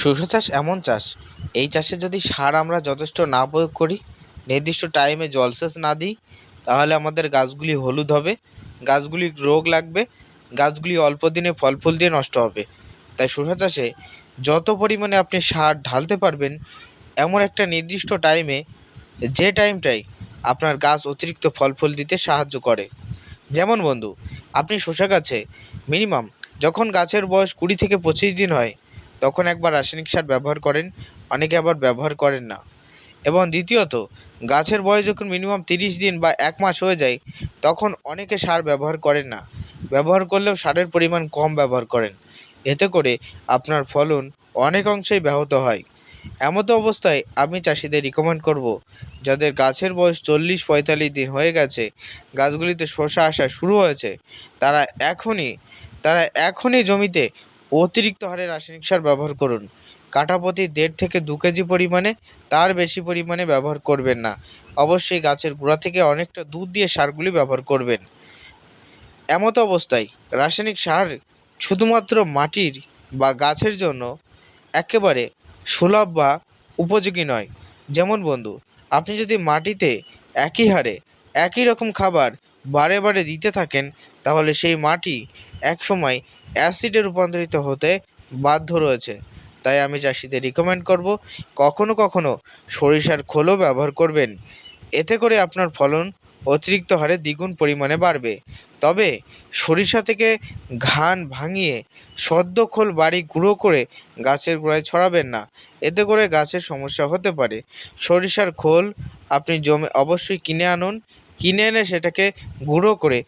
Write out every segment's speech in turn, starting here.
শস্য চাষ এমন চাষ, এই চাষে যদি সার আমরা যথেষ্ট না প্রয়োগ করি, নির্দিষ্ট টাইমে জলসেচ না দিই, তাহলে আমাদের গাছগুলি হলুদ হবে, গাছগুলি রোগ লাগবে, গাছগুলি অল্প দিনে ফল ফুল দিয়ে নষ্ট হবে। তাই শস্য চাষে যত পরিমাণে আপনি সার ঢালতে পারবেন, এমন একটা নির্দিষ্ট টাইমে যে টাইমটায় আপনার গাছ অতিরিক্ত ফল ফুল দিতে সাহায্য করে। যেমন বন্ধু, আপনি শসা গাছে মিনিমাম যখন গাছের বয়স কুড়ি থেকে পঁচিশ দিন হয় তখন একবার রাসায়নিক সার ব্যবহার করেন, অনেকে আবার ব্যবহার করেন না। এবং দ্বিতীয়ত, গাছের বয়স যখন মিনিমাম তিরিশ দিন বা এক মাস হয়ে যায়, তখন অনেকে সার ব্যবহার করেন না। ব্যবহার করলেও সারের পরিমাণ কম ব্যবহার করেন। এতে করে আপনার ফলন অনেক অংশেই ব্যাহত হয়। এমতো অবস্থায় আমি চাষিদের রিকমেন্ড করব, যাদের গাছের বয়স চল্লিশ পঁয়তাল্লিশ দিন হয়ে গেছে, গাছগুলিতে শসা আসা শুরু হয়েছে, তারা এখনই তারা এখনই জমিতে অতিরিক্ত হারে রাসায়নিক সার ব্যবহার করুন। কাঠাপ্রতি দেড় থেকে দু কেজি পরিমাণে তার বেশি পরিমাণে ব্যবহার করবেন না। অবশ্যই গাছের গোড়া থেকে অনেকটা দুধ দিয়ে সারগুলি ব্যবহার করবেন। এমতো অবস্থায় রাসায়নিক সার শুধুমাত্র মাটির বা গাছের জন্য একেবারে সুলভ বা উপযোগী নয়। যেমন বন্ধু, আপনি যদি মাটিতে একই হারে একই রকম খাবার বারে বারে দিতে থাকেন, তাহলে সেই মাটি একসময় অ্যাসিডে রূপান্তরিত হতে বাধ্য রয়েছে। তাই আমি চাষিদের রিকমেন্ড করব, কখনো কখনো সরিষার খোলও ব্যবহার করবেন। এতে করে আপনার ফলন অতিরিক্ত হারে দ্বিগুণ পরিমাণে বাড়বে। তবে সরিষা থেকে ঘান ভাঙিয়ে সদ্য খোল বাড়ি গুঁড়ো করে গাছের গোড়ায় ছড়াবেন না। এতে করে গাছের সমস্যা হতে পারে। সরিষার খোল আপনি জমে অবশ্যই কিনে আনুন কিনে এনে সেটাকে গুঁড়ো করে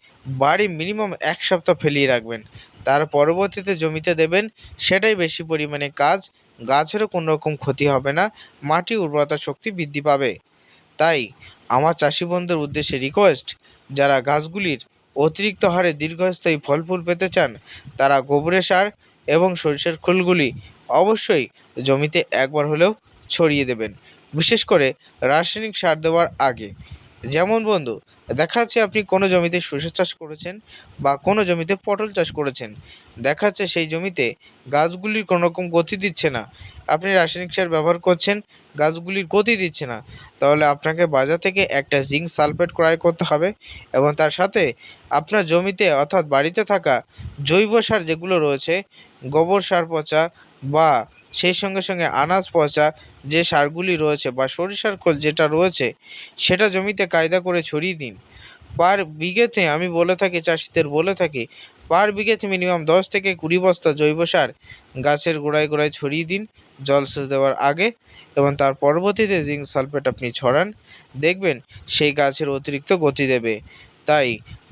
বাড়ি মিনিমাম এক সপ্তাহ ফেলিয়ে রাখবেন। তার পরবর্তীতে জমিতে দেবেন সেটাই বেশি পরিমাণে কাজ, গাছেরও কোনো রকম ক্ষতি হবে না, মাটি উর্বরতা শক্তি বৃদ্ধি পাবে। তাই আমার চাষি বন্ধুর উদ্দেশ্যে রিকোয়েস্ট যারা গাছগুলির অতিরিক্ত হারে দীর্ঘস্থায়ী ফল ফুল পেতে চান, তারা গোবরের সার এবং সরিষার খোলগুলি অবশ্যই জমিতে একবার হলেও ছড়িয়ে দেবেন। বিশেষ করে রাসায়নিক সার দেওয়ার আগে। যেমন বন্ধু, দেখা যাচ্ছে আপনি কোনো জমিতে সরষে চাষ করেছেন বা কোনো জমিতে পটল চাষ করেছেন। দেখা যাচ্ছে সেই জমিতে গাছগুলির কোনো রকম গতি দিচ্ছে না। আপনি রাসায়নিক সার ব্যবহার করছেন, গাছগুলির গতি দিচ্ছে না। তাহলে আপনাকে বাজার থেকে একটা জিঙ্ক সালফেট ক্রয় করতে হবে এবং তার সাথে আপনার জমিতে অর্থাৎ বাড়িতে থাকা জৈব সার যেগুলো রয়েছে, গোবর সার পচা বা সেই সঙ্গে সঙ্গে আনাজ পচা যে সারগুলি রয়েছে বা সরিষার খোল যেটা রয়েছে, সেটা জমিতে কায়দা করে ছড়িয়ে দিন। পার বিঘেতে আমি বলে থাকি, চাষিদের বলে থাকি, পার বিঘেতে মিনিমাম দশ থেকে কুড়ি বস্তা জৈব সার গাছের গোড়ায় গোড়ায় ছড়িয়ে দিন জলসেচ দেওয়ার আগে এবং তার পরবর্তীতে জিঙ্ক সালফেট আপনি ছড়ান। দেখবেন সেই গাছের অতিরিক্ত গতি দেবে। তাই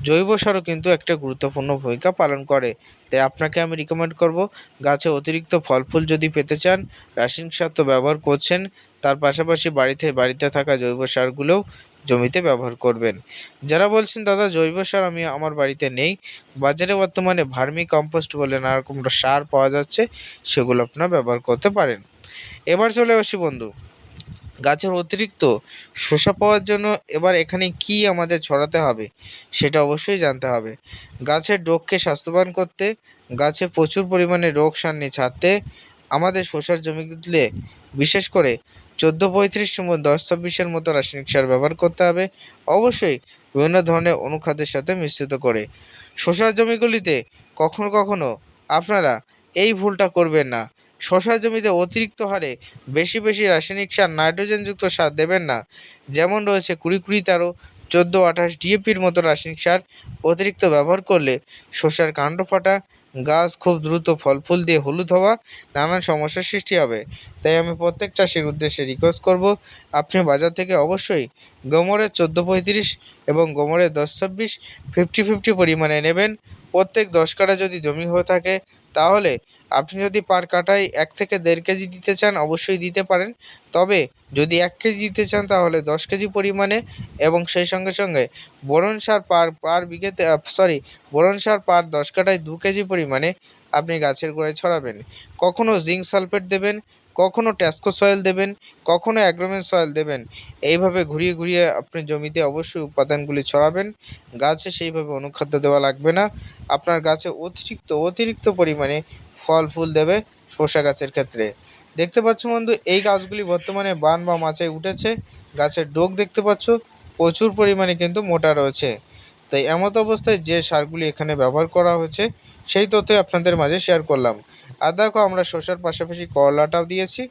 জৈব সারও কিন্তু একটা গুরুত্বপূর্ণ ভূমিকা পালন করে। তাই আপনাকে আমি রিকমেন্ড করব, গাছে অতিরিক্ত ফল ফুল যদি পেতে চান, রাসায়নিক সার তো ব্যবহার করছেন, তার পাশাপাশি বাড়িতে বাড়িতে থাকা জৈব সারগুলোও জমিতে ব্যবহার করবেন। যারা বলছেন, দাদা, জৈব সার আমি আমার বাড়িতে নেই। বাজারে বর্তমানে ভার্মি কম্পোস্ট বলে নানা রকম সার পাওয়া যাচ্ছে, সেগুলো আপনারা ব্যবহার করতে পারেন। এবার চলে আসি বন্ধু গাছের অতিরিক্ত শসা পাওয়ার জন্য এবার এখানে কি আমাদের ছড়াতে হবে সেটা অবশ্যই জানতে হবে। গাছের ডোককে স্বাস্থ্যবান করতে, গাছে প্রচুর পরিমাণে রোগ সারনি ছাড়তে আমাদের শসার জমিগুলিতে বিশেষ করে চোদ্দ, পঁয়ত্রিশ দশ, ছাব্বিশের মতো রাসায়নিক সার ব্যবহার করতে হবে। অবশ্যই বিভিন্ন ধরনের অনুখাদ্যের সাথে মিশ্রিত করে। শসার জমিগুলিতে কখনো কখনো আপনারা এই ভুলটা করবেন না। শশার জমিতে অতিরিক্ত হারে বেশি বেশি রাসায়নিক সার নাইট্রোজেনযুক্ত সার দেবেন না। যেমন রয়েছে কুড়ি কুড়ি তেরো, চোদ্দ আঠাশ ডিএপির মতো রাসায়নিক সার অতিরিক্ত ব্যবহার করলে শসার কাণ্ড ফাটা, গাছ খুব দ্রুত ফল ফুল দিয়ে হলুদ হওয়া নানান সমস্যার সৃষ্টি হবে। তাই আমি প্রত্যেক চাষির উদ্দেশ্যে রিকোয়েস্ট করব, আপনি বাজার থেকে অবশ্যই গোমরের চোদ্দ পঁয়ত্রিশ এবং গোমরের দশ ছাব্বিশ ফিফটি ফিফটি পরিমাণে নেবেন। প্রত্যেক দশ কাটা যদি জমি হয়ে থাকে তাহলে আপনি যদি পার কাটায় এক থেকে দেড় কেজি দিতে চান, অবশ্যই দিতে পারেন। তবে যদি এক কেজি দিতে চান, তাহলে দশ কেজি পরিমাণে এবং সেই সঙ্গে সঙ্গে বোরন সার পার পার বিঘেতে সরি বোরন সার পার দশ কাটায় দু কেজি পরিমাণে আপনি গাছের গোড়ায় ছড়াবেন। কখনও জিঙ্ক সালফেট দেবেন কখনও ট্যাস্কো সয়েল দেবেন কখনও অ্যাগ্রোমেন সয়েল দেবেন। এইভাবে ঘুরিয়ে ঘুরিয়ে আপনি জমিতে অবশ্যই উপাদানগুলি ছড়াবেন। গাছে সেইভাবে অনুখাদ্য দেওয়া লাগবে না। আপনার গাছে অতিরিক্ত অতিরিক্ত পরিমাণে ফল, ফুল দেবে শসা গাছের ক্ষেত্রে। দেখতে পাচ্ছ বন্ধু, এই গাছগুলি বর্তমানে বান বা মাচায় উঠেছে। গাছের ডোক দেখতে পাচ্ছ। প্রচুর পরিমাণে কিন্তু মোটা রয়েছে। তাই এমত অবস্থায় যে সারগুলি এখানে ব্যবহার করা হয়েছে, সেই তথ্যই আপনাদের মাঝে শেয়ার করলাম। আর দেখো, আমরা শসার পাশাপাশি করলাটাও দিয়েছি।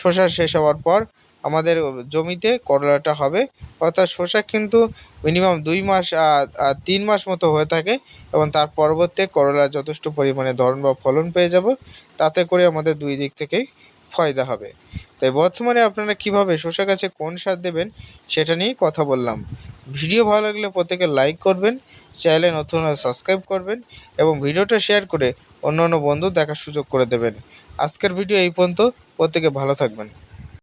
শসা শেষ হওয়ার পর আমাদের জমিতে করলাটা হবে। অর্থাৎ শসা কিন্তু মিনিমাম দুই মাস তিন মাস মতো হয়ে থাকে এবং তার পরবর্তী করলা যথেষ্ট পরিমাণে ধরন বা ফলন পেয়ে যাব। তাতে করে আমাদের দুই দিক থেকেই ফায়দা হবে। তাই বর্তমানে আপনারা কীভাবে শসা গাছে কোন সার দেবেন সেটা নিয়ে কথা বললাম। ভিডিও ভালো লাগলে প্রত্যেকে লাইক করবেন, চ্যানেলে নতুন সাবস্ক্রাইব করবেন এবং ভিডিওটা শেয়ার করে অন্য অন্য বন্ধু দেখার সুযোগ করে দেবেন। আজকের ভিডিও এই পর্যন্ত, প্রত্যেকে ভালো থাকবেন।